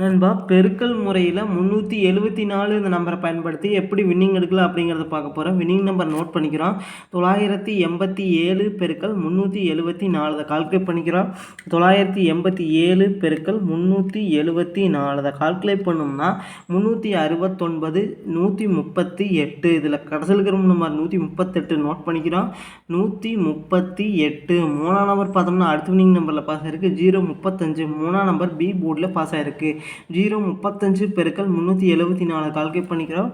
நண்பா பெருக்கல் முறையில் முந்நூற்றி எழுபத்தி நாலு இந்த நம்பரை பயன்படுத்தி எப்படி வின்னிங் எடுக்கலாம் அப்படிங்கிறத பார்க்க போகிறோம் வின்னிங் நம்பர் நோட் பண்ணிக்கிறோம். தொள்ளாயிரத்தி எண்பத்தி ஏழு பெருக்கல் முந்நூற்றி எழுபத்தி நாலு அதை கால்குலேட் பண்ணிக்கிறோம். தொள்ளாயிரத்தி எண்பத்தி ஏழு பெருக்கல் முந்நூற்றி எழுபத்தி நாலு அதை கால்குலேட் பண்ணோம்னா முந்நூற்றி அறுபத்தொன்பது நூற்றி முப்பத்தி எட்டு இதில் கடைசியில் இருக்கிற நம்பர் நூற்றி முப்பத்தெட்டு நோட் பண்ணிக்கிறோம். நூற்றி முப்பத்தி எட்டு மூணாம் நம்பர் பார்த்தோம்னா அடுத்த வின்னிங் நம்பரில் பாஸ் ஆயிருக்கு. ஜீரோ முப்பத்தஞ்சு மூணாம் நம்பர் பி போர்டில் பாஸ் ஆயிருக்கு. ஜீரோ முப்பத்தஞ்சு பெருக்கள் முந்நூற்றி எழுபத்தி நாலு கால்குலேட் பண்ணிக்கிறோம்.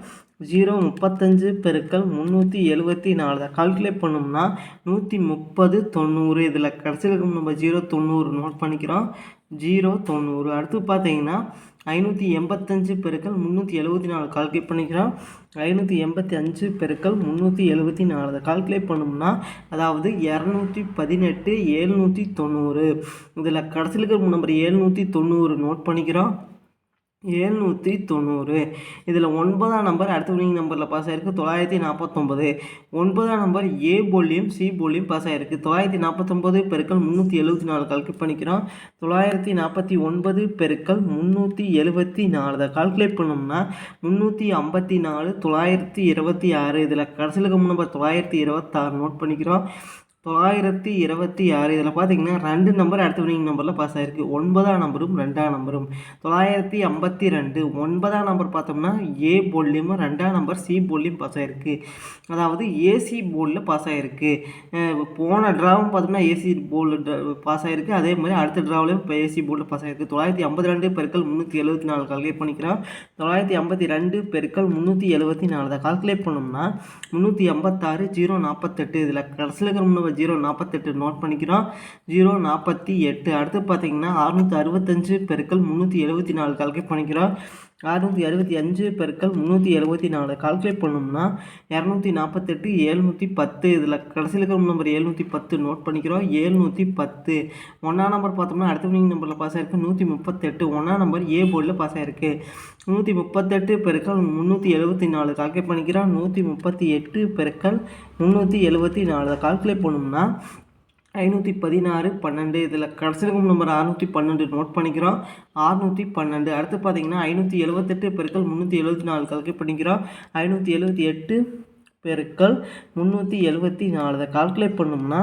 ஜீரோ முப்பத்தஞ்சு பெருக்கள் முந்நூற்றி எழுபத்தி நாலு கால்குலேட் பண்ணோம்னா நூற்றி முப்பது தொண்ணூறு இதில் கடைசியில் இருக்கும் நம்ம ஜீரோ தொண்ணூறு நோட் பண்ணிக்கிறோம். ஜீரோ தொண்ணூறு. அடுத்து பார்த்தீங்கன்னா ஐநூற்றி எண்பத்தஞ்சு பெருக்கள் முந்நூற்றி எழுபத்தி நாலு கால்குலேட் பண்ணிக்கிறோம். ஐநூற்றி எண்பத்தி அஞ்சு பெருக்கள் முந்நூற்றி எழுபத்தி நாலு அதை கால்குலேட் பண்ணோம்னா அதாவது இரநூத்தி பதினெட்டு ஏழ்நூற்றி தொண்ணூறு. இதில் கடைசியில் இருக்கிற நம்பர் ஏழ்நூற்றி தொண்ணூறு நோட் பண்ணிக்கிறோம். ஏழ்நூற்றி தொண்ணூறு. இதில் ஒன்பதாம் நம்பர் அடுத்த வினிங் நம்பரில் பாஸ் ஆகிருக்கு தொள்ளாயிரத்தி நாற்பத்தொம்பது ஒன்பதாம் நம்பர் ஏ போலியும் சி போலியும் பாஸ் ஆகிருக்கு தொள்ளாயிரத்தி நாற்பத்தொம்பது பெருக்கள் முந்நூற்றி எழுபத்தி நாலு கால்குலேட் பண்ணிக்கிறோம். தொள்ளாயிரத்தி நாற்பத்தி ஒன்பது பெருக்கள் முந்நூற்றி எழுபத்தி நாலு. அதை கால்குலேட் பண்ணோம்னா முந்நூற்றி ஐம்பத்தி நாலு தொள்ளாயிரத்தி இருபத்தி ஆறு. இதில் கடைசியில் நம்பர் தொள்ளாயிரத்தி இருபத்தாறு நோட் பண்ணிக்கிறோம். தொள்ளாயிரத்தி இருபத்தி ஆறு இதில் பார்த்தீங்கன்னா ரெண்டு நம்பர் அடுத்த வினிங் நம்பரில் பாஸ் ஆகிருக்கு ஒன்பதாம் நம்பரும் ரெண்டாம் நம்பரும் தொள்ளாயிரத்தி ஐம்பத்தி ரெண்டு ஒன்பதாம் நம்பர் பார்த்தோம்னா ஏ போல்லையும் ரெண்டாம் நம்பர் சி போல்லையும் பாஸ் ஆகிருக்கு அதாவது ஏசி போர்டில் பாஸ் ஆகிருக்கு போன ட்ராவும் பார்த்தோம்னா ஏசி போர்டில் பாஸ் ஆகிருக்கு அதே மாதிரி அடுத்த ட்ராவிலையும் இப்போ ஏசி போலில் பாஸ் ஆகிருக்கு தொள்ளாயிரத்தி ஐம்பத்தி ரெண்டு பெருக்கள் முந்நூற்றி எழுபத்தி நாலு கால்குலேட் பண்ணிக்கிறோம். தொள்ளாயிரத்தி ஐம்பத்தி ரெண்டு பெருக்கள் முந்நூற்றி எழுபத்தி நாலு அதை கால்குலேட் பண்ணோம்னா முந்நூற்றி ஐம்பத்தாறு ஜீரோ நாற்பத்தெட்டு இதில் கடைசியில் இருக்கிற ஜீரோ நாற்பத்தெட்டு நோட் பண்ணிக்கிறோம். ஜீரோ நாற்பத்தி எட்டு. அடுத்து பார்த்தீங்கன்னா அறுநூற்றி அறுபத்தஞ்சு பெருக்கள் முந்நூற்றி எழுபத்தி நாலு கால்குலேட் பண்ணிக்கிறோம். அறுநூற்றி அறுபத்தி அஞ்சு பெருக்கள் முந்நூற்றி எழுபத்தி நாலு. கால்குலேட் பண்ணோம்னா இரநூத்தி நாற்பத்தெட்டு ஏழ்நூற்றி பத்து. இதில் கடைசியில் இருக்கிற நம்பர் ஏழ்நூற்றி பத்து நோட் பண்ணிக்கிறோம். ஏழ்நூற்றி பத்து. ஒன்றாம் நம்பர் பார்த்தோம்னா அடுத்த வினிங் நம்பரில் பாஸ் ஆயிருக்கு. நூற்றி முப்பத்தெட்டு. ஒன்றாம் நம்பர் ஏ போர்டில் பாஸ் ஆயிருக்கு. நூற்றி முப்பத்தெட்டு பெருக்கள் முந்நூற்றி எழுபத்தி நாலு. கால்குலேட் பண்ணிக்கிறோம். நூற்றி முப்பத்தி எட்டு பெருக்கள் முந்நூற்றி எழுபத்தி நாலு. கால்குலேட் பண்ணோம்னா ஐநூற்றி பதினாறு பன்னெண்டு. இதில் கடைசியில் நம்பர் அறுநூற்றி பன்னெண்டு நோட் பண்ணிக்கிறோம். அறுநூற்றி பன்னெண்டு. அடுத்து பார்த்தீங்கன்னா ஐநூற்றி எழுபத்தெட்டு பெருக்கள் முந்நூற்றி எழுபத்தி நாலு கால்குலேட் பண்ணிக்கிறோம். ஐநூற்றி எழுபத்தி எட்டு பெருக்கள் முந்நூற்றி எழுபத்தி நாலு. இதை கால்குலேட் பண்ணோம்னா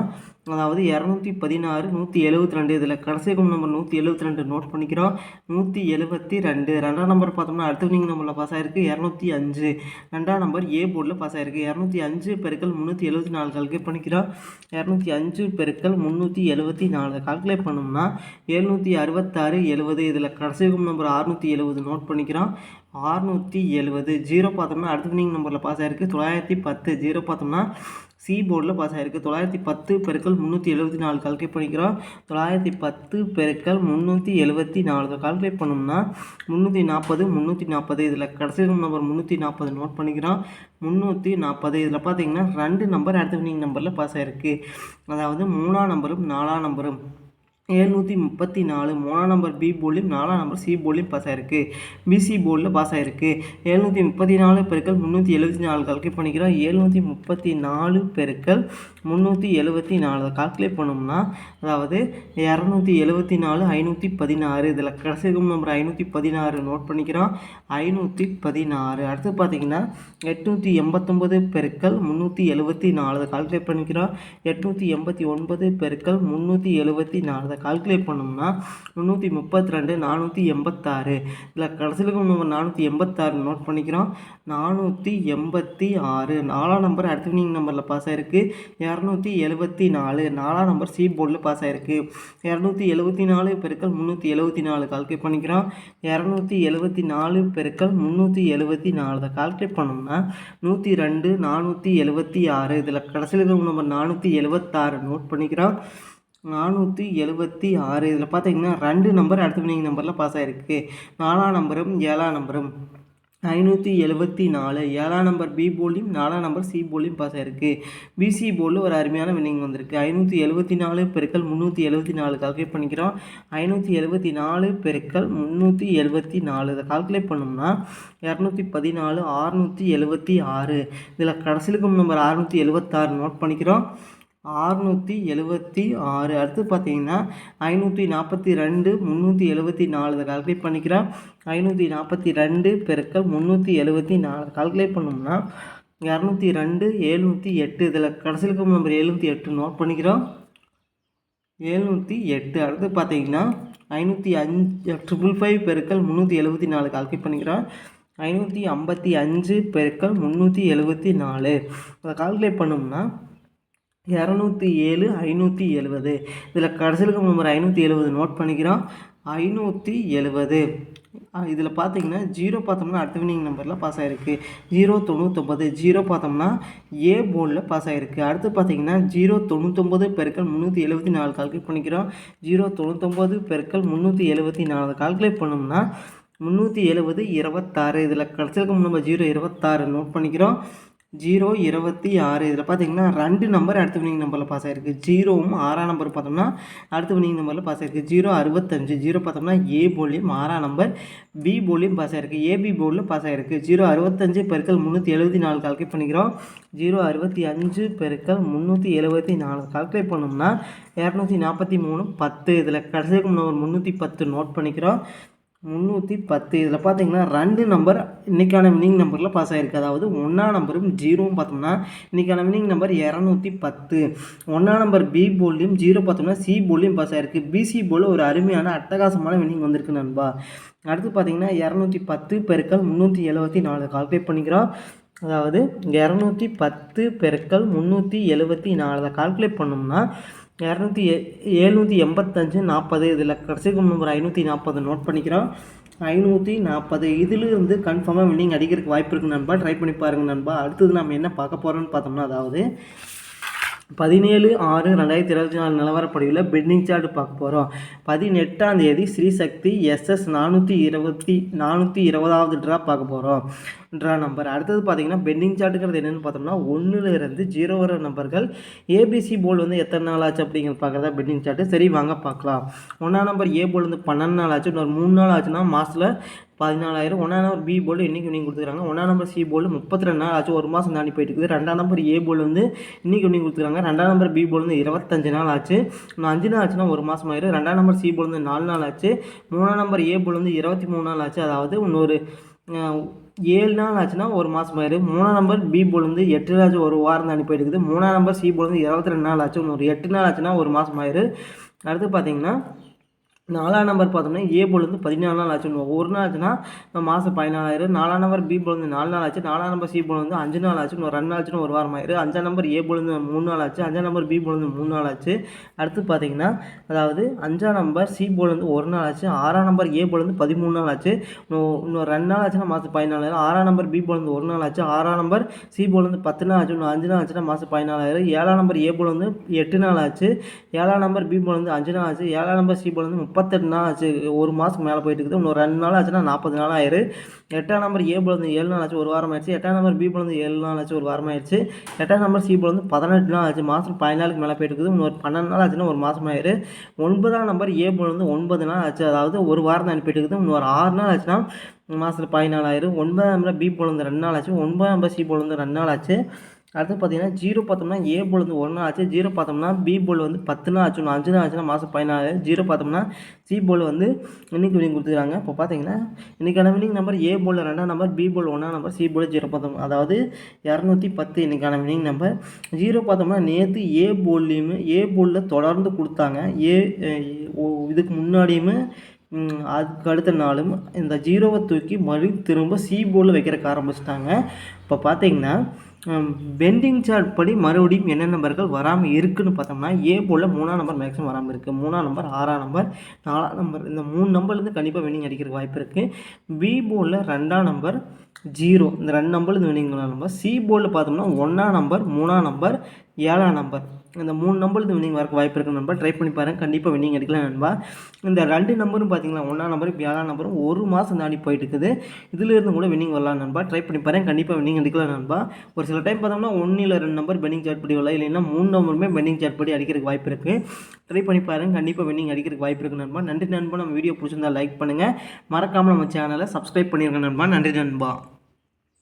அதாவது இரநூத்தி பதினாறு நூற்றி எழுபத்தி ரெண்டு இதில் கடைசி நம்பர் நூற்றி எழுபத்தி ரெண்டு நோட் பண்ணிக்கிறோம். நூற்றி எழுபத்தி ரெண்டு. ரெண்டாம் நம்பர் பார்த்தோம்னா அடுத்த வினிங் நம்பரில் பாஸ் ஆகிருக்கு இரநூத்தி அஞ்சு. ரெண்டாம் நம்பர் ஏ போர்டில் பாஸ் ஆகிருக்கு இரநூத்தி அஞ்சு பெருக்கள் முந்நூற்றி எழுபத்தி நாலு கால்குலேட் பண்ணிக்கிறோம். இரநூத்தி அஞ்சு பெருக்கள் முந்நூற்றி எழுபத்தி நாலு. கால்குலேட் பண்ணோம்னா எழுநூற்றி அறுபத்தாறு எழுபது இதில் கடைசி நம்பர் அறுநூற்றி எழுபது நோட் பண்ணிக்கிறோம். ஆறுநூற்றி எழுபது ஜீரோ பார்த்தோம்னா அடுத்த வினிங் நம்பரில் பாஸ் ஆகிருக்கு தொள்ளாயிரத்தி பத்து. ஜீரோ பார்த்தோம்னா சி போர்டில் பாஸ் ஆகிருக்கு தொள்ளாயிரத்தி பத்து பெருக்கள் முந்நூற்றி எழுபத்தி நாலு கால்குலேட் பண்ணிக்கிறோம். தொள்ளாயிரத்தி பத்து பெருக்கள் முந்நூற்றி எழுபத்தி நாலு. கால்குலேட் பண்ணோம்னா முந்நூற்றி நாற்பது முந்நூற்றி நாற்பது இதில் கடைசி நம்பர் முந்நூற்றி நாற்பது நோட் பண்ணிக்கிறோம். முந்நூற்றி நாற்பது இதில் பார்த்தீங்கன்னா ரெண்டு நம்பர் அடுத்த வினிங் நம்பரில் பாஸ் ஆகிருக்கு அதாவது மூணாம் நம்பரும் நாலாம் நம்பரும் எழுநூற்றி முப்பத்தி நாலு மூணாம் நம்பர் பி போர்ட்லையும் நாலாம் நம்பர் சி போர்ட்லையும் பாஸ் ஆகிருக்கு பிசி போர்டில் பாஸ் ஆகிருக்கு எழுநூற்றி முப்பத்தி நாலு பெருக்கள் முந்நூற்றி எழுபத்தி நாலு கால்குலேட் பண்ணிக்கிறோம். எழுநூற்றி முப்பத்தி நாலு பெருக்கள் முந்நூற்றி எழுபத்தி நாலு கால்குலேட் பண்ணோம்னா அதாவது இரநூத்தி எழுபத்தி நாலு ஐநூற்றி பதினாறு இதில் கடைசி நம்பர் ஐநூற்றி பதினாறு நோட் பண்ணிக்கிறோம். ஐநூற்றி பதினாறு. அடுத்து பார்த்தீங்கன்னா எட்நூற்றி எண்பத்தொம்பது பெருக்கள் முந்நூற்றி எழுபத்தி நாலு கால்குலேட் பண்ணிக்கிறோம். எட்நூற்றி எண்பத்தி ஒன்பது பெருக்கள் முந்நூற்றி எழுபத்தி நாலு கால்குலேட் பண்ணோம்னா முந்நூற்றி முப்பத்தி ரெண்டு நானூற்றி எண்பத்தாறு. இதில் கடைசியில் நம்ம நானூற்றி எண்பத்தாறு நோட் பண்ணிக்கிறோம். நானூற்றி எண்பத்தி ஆறு. நாலாம் நம்பர் அடுத்தவினிங் நம்பரில் பாஸ் ஆகிருக்கு இரநூத்தி எழுபத்தி நாலு. நாலாம் நம்பர் சி போர்டில் பாஸ் ஆகிருக்கு இரநூத்தி எழுபத்தி நாலு பெருக்கள் முந்நூற்றி எழுபத்தி நாலு கால்குலேட் பண்ணிக்கிறோம். இரநூத்தி எழுபத்தி நாலு பெருக்கள் முந்நூற்றி எழுபத்தி நாலு. அதை கால்குலேட் பண்ணோம்னா நூற்றி ரெண்டு நானூற்றி எழுபத்தி ஆறு. இதில் கடைசியில் நம்பர் நானூற்றி எழுபத்தாறு நோட் பண்ணிக்கிறோம். நானூற்றி எழுபத்தி ஆறு. இதில் பார்த்தீங்கன்னா ரெண்டு நம்பர் அடுத்த வினிங் நம்பரில் பாஸ் ஆகிருக்கு நாலாம் நம்பரும் ஏழாம் நம்பரும் ஐநூற்றி எழுபத்தி நாலு. ஏழாம் நம்பர் பி போலியும் நாலாம் நம்பர் சி போலியும் பாஸ் ஆகிருக்கு பிசி போலில் ஒரு அருமையான வினிங் வந்திருக்கு. ஐநூற்றி எழுபத்தி நாலு பெருக்கள் முந்நூற்றி எழுபத்தி நாலு கால்குலேட் பண்ணிக்கிறோம். ஐநூற்றி எழுபத்தி நாலு பெருக்கள் முந்நூற்றி எழுபத்தி நாலு. இதை கால்குலேட் பண்ணோம்னா இரநூத்தி பதினாலு ஆறுநூற்றி எழுபத்தி ஆறு. இதில் கடைசிலுக்கும் நம்பர் அறுநூற்றி எழுபத்தாறு நோட் பண்ணிக்கிறோம். ஆறுநூற்றி எழுபத்தி ஆறு. அடுத்து பார்த்தீங்கன்னா ஐநூற்றி நாற்பத்தி ரெண்டு முந்நூற்றி எழுபத்தி நாலு இதை கால்குலேட் பண்ணிக்கிறேன் ஐநூற்றி நாற்பத்தி ரெண்டு பெருக்கல் முந்நூற்றி எழுபத்தி நாலு. கால்குலேட் பண்ணோம்னா இரநூத்தி ரெண்டு எழுநூற்றி எட்டு. இதில் கடைசியில் இருக்கும் நம்பர் எழுநூற்றி எட்டு நோட் பண்ணிக்கிறோம். எழுநூற்றி எட்டு. அடுத்து பார்த்தீங்கன்னா ஐநூற்றி அஞ்சு ட்ரிபிள் ஃபைவ் பெருக்கள் முந்நூற்றி எழுபத்தி நாலு கால்குலேட் பண்ணிக்கிறோம். ஐநூற்றி ஐம்பத்தி அஞ்சு பெருக்கள் முந்நூற்றி எழுபத்தி நாலு. அதை கால்குலேட் பண்ணோம்னா இரநூத்தி ஏழு ஐநூற்றி எழுபது இதில் கடைசியில் நம்பர் ஐநூற்றி எழுபது நோட் பண்ணிக்கிறோம். ஐநூற்றி எழுபது இதில் பார்த்தீங்கன்னா ஜீரோ பார்த்தோம்னா அடுத்த வினிங் நம்பரில் பாஸ் ஆகிருக்கு ஜீரோ தொண்ணூற்றொம்பது ஜீரோ பார்த்தோம்னா ஏ போர்டில் பாஸ் ஆகிருக்கு அடுத்து பார்த்தீங்கன்னா ஜீரோ தொண்ணூற்றொம்பது பெருக்கள் முந்நூற்றி எழுபத்தி நாலு கால்குலேட் பண்ணிக்கிறோம். ஜீரோ தொண்ணூற்றொம்பது பெருக்கள் முந்நூற்றி எழுபத்தி நாலு கால்குலேட் பண்ணோம்னா முந்நூற்றி எழுபது இருபத்தாறு. இதில் கடைசியில் நம்ம ஜீரோ இருபத்தாறு நோட் பண்ணிக்கிறோம். ஜீரோ இருபத்தி ஆறு. இதில் பார்த்தீங்கன்னா ரெண்டு நம்பர் அடுத்த வினிங் நம்பரில் பாஸ் ஆகிருக்கு ஜீரோவும் ஆறாம் நம்பர் பார்த்தோம்னா அடுத்த வினிங் நம்பரில் பாஸ் ஆகிருக்கு ஜீரோ அறுபத்தஞ்சு. ஜீரோ பார்த்தோம்னா ஏ போலியும் ஆறாம் நம்பர் பி போலியும் பாஸ் ஆகிருக்கு ஏபி போர்டில் பாஸ் ஆகிருக்கு ஜீரோ அறுபத்தஞ்சு பெருக்கள் முந்நூற்றி எழுபத்தி நாலு கால்குலேட் பண்ணிக்கிறோம். ஜீரோ அறுபத்தி அஞ்சு பெருக்கள் முந்நூற்றி எழுபத்தி நாலு கால்குலேட் பண்ணோம்னா இரநூத்தி நாற்பத்தி மூணு பத்து. இதில் கடைசிக்கு நம்பர் முந்நூற்றி பத்து நோட் பண்ணிக்கிறோம். முந்நூற்றி பத்து. இதில் பார்த்தீங்கன்னா ரெண்டு நம்பர் இன்றைக்கான வினிங் நம்பரில் பாஸ் ஆகிருக்கு அதாவது ஒன்றா நம்பரும் ஜீரோவும் பார்த்தோம்னா இன்றைக்கான வினிங் நம்பர் இரநூத்தி பத்து. ஒன்றா நம்பர் பி போல்லையும் ஜீரோ பார்த்தோம்னா சி போல்லையும் பாஸ் ஆகிருக்கு பிசி போல் ஒரு அருமையான அட்டகாசமான வினிங் வந்திருக்கு நண்பா. அடுத்து பார்த்தீங்கன்னா இரநூத்தி பத்து பெருக்கள் முந்நூற்றி எழுபத்தி நாலு. கால்குலேட் பண்ணிக்கிறோம். அதாவது இரநூத்தி பத்து பெருக்கள் முந்நூற்றி எழுபத்தி நாலு. கால்குலேட் பண்ணோம்னா இரநூத்தி ஏழ்நூற்றி எண்பத்தஞ்சு நாற்பது இதில் கடைசிக்கு நம்பர் ஐநூற்றி நாற்பது நோட் பண்ணிக்கிறோம். ஐநூற்றி நாற்பது இதிலிருந்து கன்ஃபார்மாக வின்னிங் அடிக்கிறதுக்கு வாய்ப்பு இருக்குது நண்பா. ட்ரை பண்ணி பாருங்கள் நண்பா. அடுத்தது நம்ம என்ன பார்க்க போகிறோம்னு பார்த்தோம்னா அதாவது பதினேழு ஆறு ரெண்டாயிரத்தி இருபத்தி நாலு நிலவரப்படியில் பெட்னிங் சார்ட் பார்க்க போகிறோம் பதினெட்டாம் தேதி ஸ்ரீசக்தி எஸ்எஸ் நானூற்றி இருபத்தி நானூற்றி இருபதாவது ட்ரா பார்க்க போகிறோம் ட்ரா நம்பர் அடுத்தது பார்த்தீங்கன்னா பெண்டிங் சார்ட்டுங்கிறது என்னென்னு பார்த்தோம்னா ஒன்றுலேருந்து ஜீரோ வர நம்பர்கள். ஏபிசி போல் வந்து எத்தனை நாள் ஆச்சு அப்படிங்கிறது பார்க்குறதா பெண்டிங் சார்ட்டு. சரி வாங்க பார்க்கலாம். ஒன்றாம் நம்பர் ஏ போல் வந்து பன்னெண்டு நாள் ஆச்சு. இன்னொரு மூணு நாள் ஆச்சுன்னா மாதத்தில் பதினாலாயிரம். ஒன்றாம் நம்பர் பி போர்டு இன்றைக்கி நீங்கள் கொடுத்துருக்காங்க. ஒன்றாம் நம்பர் சி போர்டு முப்பத்தி ரெண்டு நாள் ஆச்சு. ஒரு மாதம் தாண்டி போயிட்டு இருக்குது. ரெண்டாம் நம்பர் ஏ போர்டு வந்து இன்றைக்கி நீங்கள் கொடுத்துருக்காங்க. ரெண்டாம் நம்பர் பி போர்டு வந்து இருபத்தஞ்சு நாள் ஆச்சு. இன்னும் அஞ்சு நாள் ஆச்சுன்னா ஒரு மாதம் ஆயிரும். ரெண்டாம் நம்பர் சி போர்டு வந்து நாலு நாள் ஆச்சு. மூணாம் நம்பர் ஏ போர்டு வந்து இருபத்தி மூணு நாள் ஆச்சு. அதாவது இன்னொரு ஏழு நாள் ஆச்சுன்னா ஒரு மாதம் ஆயிரும். மூணாம் நம்பர் பி போல் வந்து எட்டு நாள் ஆச்சு. ஒரு வாரம் தான் போயிட்டு இருக்குது. மூணாம் நம்பர் சி போல் வந்து இருபத்தி ரெண்டு நாள் ஆச்சு. ஒரு எட்டு நாள் ஆச்சுன்னா ஒரு மாதம் ஆயிரு அடுத்து பார்த்தீங்கன்னா நாலாம் நம்பர் பார்த்தோம்னா ஏ போல் வந்து பதினாலு நாள் ஆச்சு ஒரு நாள் ஆச்சுன்னா மாதம் பதினாலாயிரம் நாலாம் நம்பர் பி போல் வந்து நாலு நாள் ஆச்சு நாலாம் நம்பர் சி போல் வந்து அஞ்சு நாள் ஆச்சு இன்னும் ரெண்டு ஆச்சுன்னு ஒரு வாரம் ஆயிரு அஞ்சாம் நம்பர் ஏ போல் வந்து மூணு நாள் ஆச்சு அஞ்சாம் நம்பர் பி போல் வந்து மூணு நாள் ஆச்சு அடுத்து பார்த்தீங்கன்னா அதாவது அஞ்சாம் நம்பர் சி போல் வந்து ஒரு நாள் ஆச்சு ஆறாம் நம்பர் ஏ போல் வந்து பதிமூணு நாள் ஆச்சு இன்னும் ரெண்டு நாள் ஆச்சுன்னா மாதம் பதினாலாயிரம் ஆறாம் நம்பர் பி போல் வந்து ஒரு நாள் ஆச்சு ஆறாம் நம்பர் சி போல் வந்து பத்து நாள் ஆச்சு இன்னும் அஞ்சு நாள் ஆச்சுன்னா மாதம் பதினாலாயிரம் ஏழாம் நம்பர் ஏ போல் வந்து எட்டு நாள் ஆச்சு ஏழாம் நம்பர் பி போல் வந்து அஞ்சு நாள் ஆச்சு ஏழாம் நம்பர் சி போல் வந்து முப்பத்தெட்டு நாள் ஆச்சு ஒரு மாதத்துக்கு மேலே போயிட்டு இருக்குது. இன்னும் ரெண்டு நாள் ஆச்சுன்னா நாற்பது நாள் ஆயிரு. எட்டாம் நம்பர் ஏ போல் ஏழு நாள் ஆச்சு ஒரு வாரம் ஆயிடுச்சு. எட்டாம் நம்பர் பி போல் ஏழு நாள் ஆச்சு ஒரு வாரம் ஆயிடுச்சு. எட்டாம் நம்பர் சி போல் பதினெட்டு நாள் ஆச்சு மாதம் பதினாலுக்கு மேலே போயிட்டு இருக்குது. இன்னொரு பன்னெண்டு நாள் ஆச்சுன்னா ஒரு மாதம் ஆயிரு. ஒன்பதாம் நம்பர் ஏ போல் ஒன்பது நாள் ஆச்சு அதாவது ஒரு வாரம் தான் போயிட்டு இருக்குது. இன்னொரு ஆறு நாள் ஆச்சுன்னா மாதத்தில் பதினாலாயிரம் ஒன்பதாம் நம்பர் பி போல் ரெண்டு நாள் ஆச்சு ஒன்பதாம் நம்பர் சி போல் ரெண்டு நாள் ஆச்சு. அடுத்து பார்த்தீங்கன்னா ஜீரோ பார்த்தோம்னா ஏ போல் வந்து ஒன்று ஆச்சு. ஜீரோ பார்த்தோம்னா பி போல் வந்து பத்து நாள் ஆச்சு. அஞ்சு நாள் ஆச்சுன்னா மாதம் பதினாலு ஜீரோ பார்த்தோம்னா சி போல் வந்து இன்னைக்கு வினிங் கொடுத்துருக்காங்க. இப்போ பார்த்தீங்கன்னா இன்றைக்கான வினிங் நம்பர் ஏ போல் ரெண்டாம் நம்பர் பி போல் ஒன்றாம் நம்பர் சி போல் ஜீரோ பார்த்தோம். அதாவது இரநூத்தி பத்து இன்றைக்கான வினிங் நம்பர் ஜீரோ பார்த்தோம்னா நேற்று ஏ போல்லையுமே ஏ போலில் தொடர்ந்து கொடுத்தாங்க. ஏ இதுக்கு முன்னாடியுமே அதுக்கு அடுத்த நாளும் இந்த ஜீரோவை தூக்கி மறு திரும்ப சி போர்டில் வைக்கிறக்க ஆரம்பிச்சிட்டாங்க. இப்போ பார்த்தீங்கன்னா பெண்டிங் சார்ட் படி மறுபடியும் என்ன நம்பர்கள் வராமல் இருக்குதுன்னு பார்த்தோம்னா ஏ போல் மூணாம் நம்பர் மேக்ஸிமம் வராமல் இருக்குது மூணாம் நம்பர் ஆறாம் நம்பர் நாலாம் நம்பர் இந்த மூணு நம்பர்லேருந்து கண்டிப்பாக வின்னிங் அடிக்கிறதுக்கு வாய்ப்பு இருக்குது பி போலில் ரெண்டாம் நம்பர் ஜீரோ இந்த ரெண்டு நம்பர்லேருந்து வினிங் நம்பர் சி போலில் பார்த்தோம்னா ஒன்றாம் நம்பர் மூணாம் நம்பர் ஏழாம் நம்பர் இந்த மூணு நம்பருக்கு வினிங் வரக்கு வாய்ப்பு இருக்குது நண்பா. ட்ரை பண்ணி பாருங்கள் கண்டிப்பாக வினிங் எடுக்கலாம் நண்பா. இந்த ரெண்டு நம்பரும் பார்த்தீங்களா ஒன்றாம் நம்பரும் ஏழாம் நம்பரும் ஒரு மாதம் தாண்டி போயிட்டு இருக்குது. இதிலிருந்து கூட வினிங் வரலாம் நண்பா. ட்ரை பண்ணி பாருங்கள் கண்டிப்பாக வினிங் எடுக்கலாம் நண்பா. ஒரு சில டைம் பார்த்தோம்னா ஒன்றில் ரெண்டு நம்பர் பெண்டிங் சாட் படி வரலாம். இல்லைன்னா மூணு நம்பருமே பெண்டிங் சாட் படி அடிக்கிறதுக்கு வாய்ப்பு இருக்குது ட்ரை பண்ணி பாருங்கள் கண்டிப்பாக வினிங் அடிக்கிறதுக்கு வாய்ப்பு இருக்குது நண்பா. நன்றி நண்பா. நம்ம வீடியோ பிடிச்சிருந்தா லைக் பண்ணுங்கள் மறக்காமல் நம்ம சேனலை சப்ஸ்கிரைப் பண்ணியிருக்கேன் நண்பா. நன்றி நண்பா.